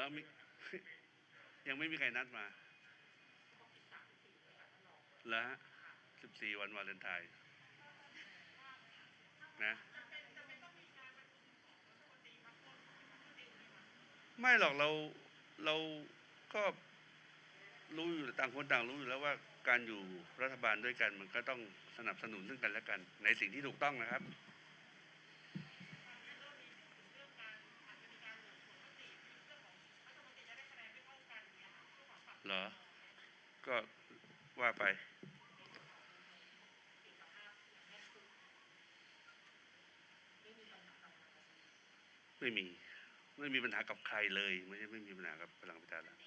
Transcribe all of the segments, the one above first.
แล้วมียังไม่มีใครนัดมาแล้วสิบสี่วันวาเลนไทน์นะไม่หรอกเราเราก็รู้อยู่ต่างคนต่างรู้อยู่แล้วว่าการอยู่รัฐบาลด้วยกันมันก็ต้องสนับสนุนซึ่งกันและกัน ในสิ่งที่ถูกต้องนะครับ เหรอ ก็ว่าไป ไม่มี ไม่มีปัญหากับใครเลย ไม่ใช่ไม่มีปัญหากับพลังประชารัฐ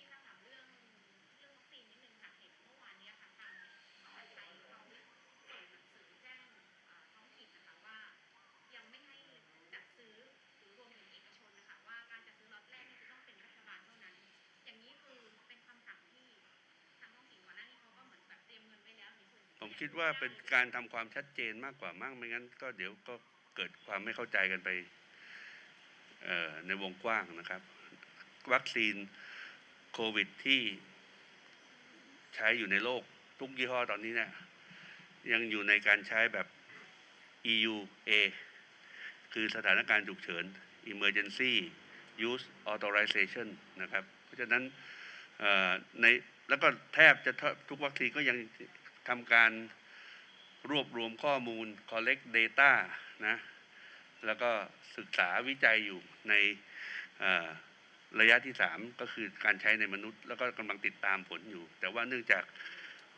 คิดว่าเป็นการทำความชัดเจนมากกว่ามั่งไม่งั้น ก็เดี๋ยวก็เกิดความไม่เข้าใจกันไปในวงกว้างนะครับ วัคซีนโควิดที่ใช้อยู่ในโลกทุกยี่ห้อตอนนี้เนี่ยยังอยู่ในการใช้แบบ EUA คือสถานการณ์ฉุกเฉิน Emergency Use Authorization นะครับ เพราะฉะนั้นในแล้วก็แทบจะทุกวัคซีนก็ยัง ทำการรวบรวมข้อมูล collect data นะ แล้วก็ศึกษาวิจัยอยู่ในระยะที่สามก็คือการใช้ในมนุษย์ แล้วก็กำลังติดตามผลอยู่ แต่ว่าเนื่องจาก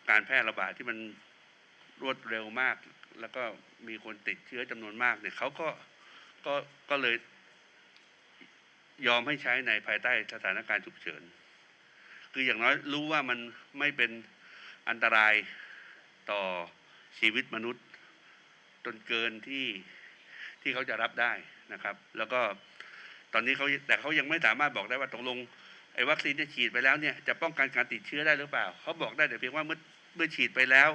การแพร่ระบาดที่มันรวดเร็วมาก แล้วก็มีคนติดเชื้อจำนวนมากเนี่ยเขาก็ก็ก็เลยยอมให้ใช้ในภายใต้สถานการณ์ฉุกเฉิน คืออย่างน้อยรู้ว่ามันไม่เป็นอันตราย ต่อชีวิตมนุษย์จนเกินที่ที่เขาจะรับได้นะครับ แล้วก็ตอนนี้เขาแต่เขายังไม่สามารถบอกได้ว่าตกลงไอ้วัคซีนที่ฉีดไปแล้วเนี่ยจะป้องกันการติดเชื้อได้หรือเปล่า เขาบอกได้แต่เพียงว่าเมื่อเมื่อฉีดไปแล้ว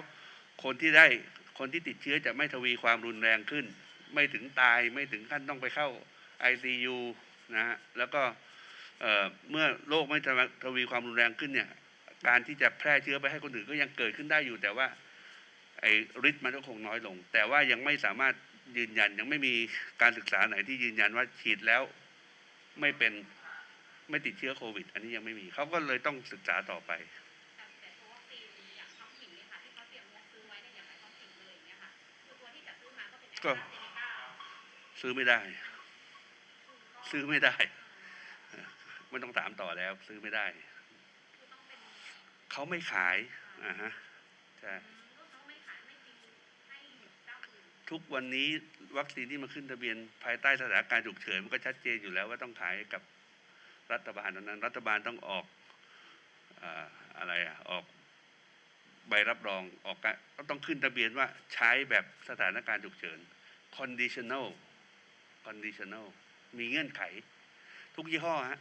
คนที่ได้คนที่ติดเชื้อจะไม่ทวีความรุนแรงขึ้น ไม่ถึงตายไม่ถึงขั้นต้องไปเข้า ICU นะฮะแล้วก็เอ่อเมื่อโรคไม่ทวีความรุนแรงขึ้นเนี่ยการที่จะแพร่เชื้อไปให้คนอื่นก็ยังเกิดขึ้นได้อยู่แต่ว่า ไอ้ฤทธิ์มันก็คงน้อยลง แต่ว่ายังไม่สามารถยืนยันยังไม่มีการศึกษาไหนที่ยืนยันว่าฉีดแล้วไม่เป็นไม่ติดเชื้อโควิด อันนี้ยังไม่มีเขาก็เลยต้องศึกษาต่อไปแต่แต่ตัววัคซีนอย่างท้องถิ่นเนี่ยค่ะที่เขาเตรียมงบซื้อไว้เนี่ยอย่างไรท้องถิ่นเลยอย่างเงี้ยค่ะคือตัวที่จะซื้อมาก็เป็นแอสตก็ราเซเนกาซื้อไม่ได้ ซื้อไม่ได้เออไม่ต้องถามต่อแล้ว ซื้อไม่ได้คือต้องเป็นเขาไม่ขายอ่าฮะใช่ ก็เขาไม่ขายไม่จริงให้เจ้าอื่น ทุกวันนี้วัคซีนที่มาขึ้นทะเบียนภายใต้สถานการณ์ฉุกเฉินมันก็ชัดเจนอยู่แล้วว่าต้องขายกับรัฐบาลนั้น รัฐบาลต้องออกอ่าอะไรอะออกใบรับรองออกก็ต้องขึ้นทะเบียนว่าใช้แบบสถานการณ์ฉุกเฉิน conditional conditional มีเงื่อนไข ทุกยี่ห้อฮะ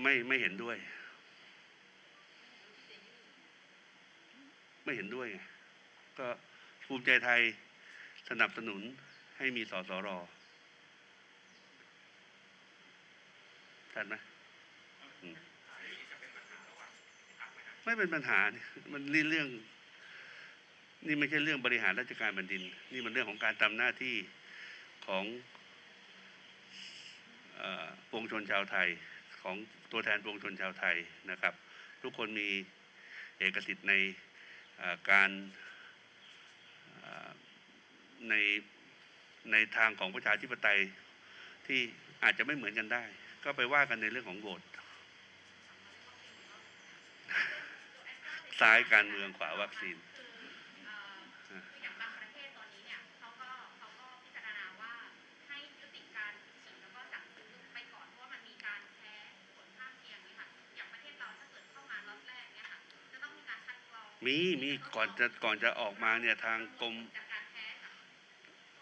ไม่ไม่เห็นด้วย ไม่เห็นด้วยไงก็ภูมิใจไทยสนับสนุนให้มีสสรทันไหมไม่เป็นปัญหาเนี่ยมันนี่เรื่อง นี่ไม่ใช่เรื่องบริหารราชการแผ่นดิน นี่มันเรื่องของการทำหน้าที่ของอ่อปวงชนชาวไทย ของตัวแทนปวงชนชาวไทยนะครับ ทุกคนมีเอกสิทธิ์ในการในในทางของประชาธิปไตยที่อาจจะไม่เหมือนกันได้ ก็ไปว่ากันในเรื่องของโหวตซ้ายการเมืองขวาวัคซีน มีมีก่อนจะก่อนจะออกมาเนี่ยทางกรม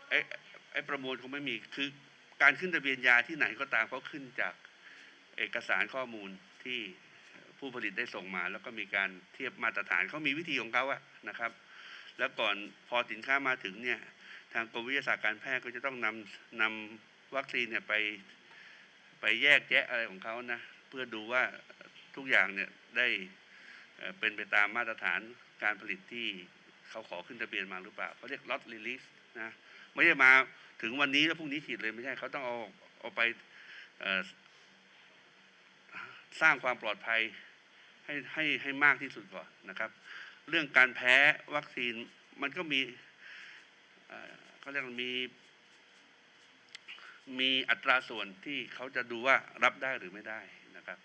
ไอ้ไอ้ประมวลคงไม่มีคือการขึ้นทะเบียนยาที่ไหนก็ตามเขาขึ้นจากเอกสารข้อมูลที่ผู้ผลิตได้ส่งมา แล้วก็มีการเทียบมาตรฐานเขามีวิธีของเขาอะนะครับ แล้วก่อนพอสินค้ามาถึงเนี่ยทางกรมวิทยาศาสตร์การแพทย์ก็จะต้องนำนำวัคซีนเนี่ยไปไปแยกแยะอะไรของเขานะเพื่อดูว่าทุกอย่างเนี่ยได้ เป็นไปตามมาตรฐานการผลิตที่เขาขอขึ้นทะเบียนมาหรือเปล่าเขาเรียก lot release นะไม่ใช่มาถึงวันนี้แล้วพรุ่งนี้ฉีดเลยไม่ใช่เขาต้องเอาเอาไปสร้างความปลอดภัยให้ให้ให้มากที่สุดก่อนนะครับ เรื่องการแพ้วัคซีนมันก็มีเขาเรียกมี มีอัตราส่วนที่เขาจะดูว่ารับได้หรือไม่ได้นะครับ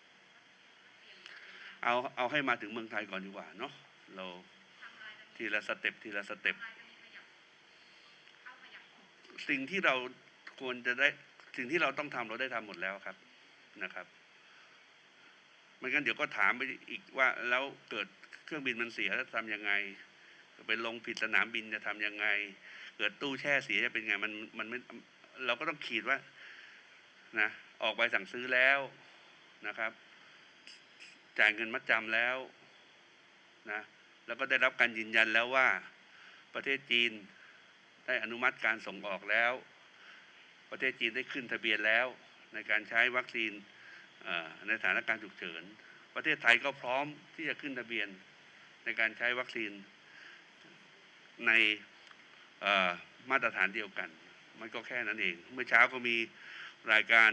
เอาเอาให้มาถึงเมืองไทยก่อนดีกว่าเนาะเราทีละสเต็ปทีละสเต็ปสิ่งที่เราควรจะได้สิ่งที่เราต้องทำเราได้ทำหมดแล้วครับนะครับไม่งั้นเดี๋ยวก็ถามไปอีกว่าแล้วเกิดเครื่องบินมันเสียแล้วทำยังไงไปลงผิดสนามบินจะทำยังไง เกิดตู้แช่เสียจะเป็นไงมันมันไม่เราก็ต้องขีดว่านะออกใบสั่งซื้อแล้วนะครับ จ่ายเงินมัดจำแล้วนะแล้วก็ได้รับการยืนยันแล้วว่า ประเทศจีนได้อนุมัติการส่งออกแล้ว ประเทศจีนได้ขึ้นทะเบียนแล้ว ในการใช้วัคซีนในสถานการณ์ฉุกเฉิน ประเทศไทยก็พร้อมที่จะขึ้นทะเบียนในการใช้วัคซีนในมาตรฐานเดียวกัน มันก็แค่นั้นเอง เมื่อเช้าก็มีรายการ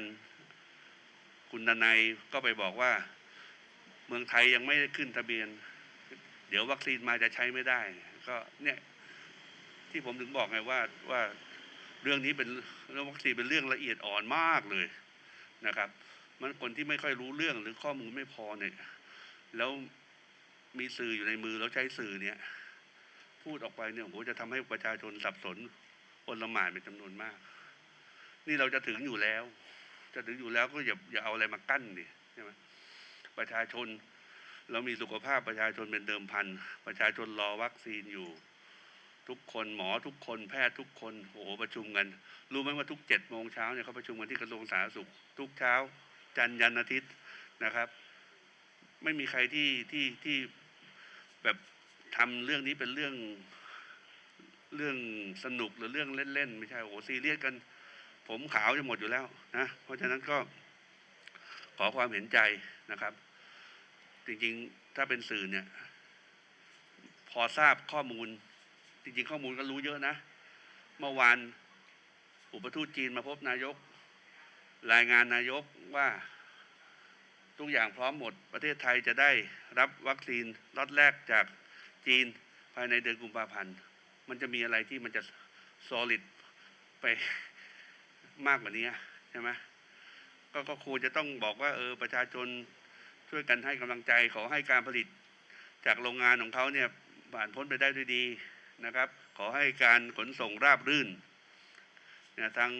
คุณนัยก็ไปบอกว่า เมืองไทยยังไม่ขึ้นทะเบียน เดี๋ยววัคซีนมาจะใช้ไม่ได้ ก็เนี่ยที่ผมถึงบอกไงว่าว่าเรื่องนี้เป็นเรื่องวัคซีนเป็นเรื่องละเอียดอ่อนมากเลยนะครับ มันคนที่ไม่ค่อยรู้เรื่องหรือข้อมูลไม่พอเนี่ยแล้วมีสื่ออยู่ในมือแล้วใช้สื่อเนี่ย พูดออกไปเนี่ยโหจะทำให้ประชาชนสับสนอนละหมาดเป็นจำนวนมาก นี่เราจะถึงอยู่แล้ว จะถึงอยู่แล้วก็อย่าอย่าเอาอะไรมากั้นดิใช่ไหม ประชาชน เรามีสุขภาพประชาชนเป็นเดิมพัน ประชาชนรอวัคซีนอยู่ ทุกคนหมอทุกคนแพทย์ทุกคนโอ้โหประชุมกัน รู้ไหมว่าทุกเจ็ดโมงเช้าเนี่ยเขาประชุมกันที่กระทรวงสาธารณสุข ทุกเช้า จันทร์ยันอาทิตย์นะครับ ไม่มีใครที่ที่ที่แบบทำเรื่องนี้เป็นเรื่องเรื่องสนุกหรือเรื่องเล่นๆไม่ใช่โอ้โหซีเรียสกัน ผมขาวจะหมดอยู่แล้วนะ เพราะฉะนั้นก็ ขอความเห็นใจนะครับ จริงๆถ้าเป็นสื่อเนี่ย พอทราบข้อมูล จริง ๆ ข้อมูลก็รู้เยอะนะ เมื่อวานอุปทูตจีนมาพบนายก รายงานนายกว่าทุกอย่างพร้อมหมด ประเทศไทยจะได้รับวัคซีนล็อตแรกจากจีนภายในเดือนกุมภาพันธ์ มันจะมีอะไรที่มันจะ solid ไปมากกว่านี้ใช่ไหม ก็ก็ควรจะต้องบอกว่าเออประชาชนช่วยกันให้กำลังใจขอให้การผลิตจากโรงงานของเขาเนี่ยผ่านพ้นไปได้ด้วยดีนะครับ ขอให้การขนส่งราบรื่นเนี่ยทาง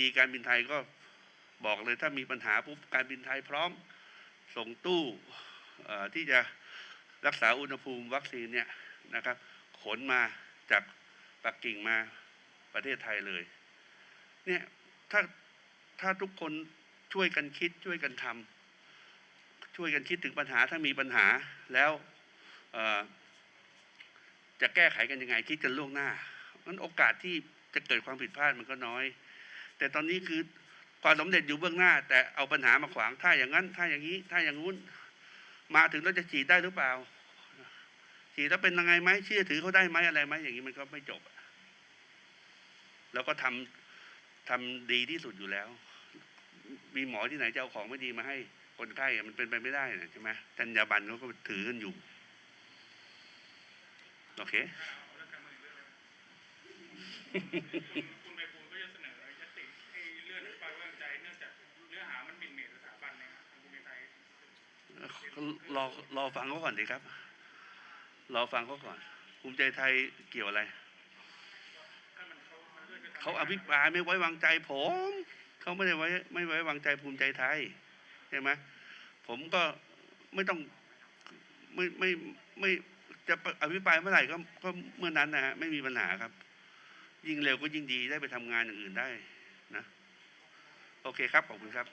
ดีๆ การบินไทยก็บอกเลยถ้ามีปัญหาปุ๊บการบินไทยพร้อมส่งตู้ที่จะรักษาอุณหภูมิวัคซีนเนี่ยนะครับ ขนมาจากปักกิ่งมาประเทศไทยเลย เนี่ยถ้า ถ้าทุกคนช่วยกันคิดช่วยกันทำช่วยกันคิดถึงปัญหาถ้ามีปัญหาแล้วจะแก้ไขกันยังไงคิดกันล่วงหน้านั้นโอกาสที่จะเกิดความผิดพลาดมันก็น้อย แต่ตอนนี้คือความสำเร็จอยู่เบื้องหน้า แต่เอาปัญหามาขวางถ้าอย่างนั้น ถ้าอย่างนี้ ถ้าอย่างนู้น มาถึงแล้วจะฉีดได้หรือเปล่าฉีดแล้วเป็นยังไงไหมเชื่อถือเขาได้ไหมอะไรไหมอย่างนี้มันก็ไม่จบ แล้วก็ทำทำดีที่สุดอยู่แล้ว มีหมอที่ไหนจะเอาของไม่ดีมาให้คนไข้มันเป็นไปไม่ได้นะใช่ไหมจัรยาบันเขาก็ถือกันอยู่ โอเคคุณไปปูก็จะเสนอยติให้เลื่อนไปว่างใจเนื่องจากเนื้อหามันบินเมตสถาบันนะครับคุณไทยรอรอฟังเขาก่อนดีครับ รอฟังเขาก่อน ภูมิใจไทยเกี่ยวอะไร เขาอภิปรายไม่ไว้วางใจผม เขาไม่ได้ไว้ไม่ไว้วางใจภูมิใจไทยใช่ไหมผมก็ไม่ต้องไม่ไม่ไม่จะอภิปรายเมื่อไหร่ก็ก็เมื่อนั้นนะฮะไม่มีปัญหาครับ ยิ่งเร็วก็ยิ่งดีได้ไปทำงานอย่างอื่นได้นะ โอเคครับ ขอบคุณครับ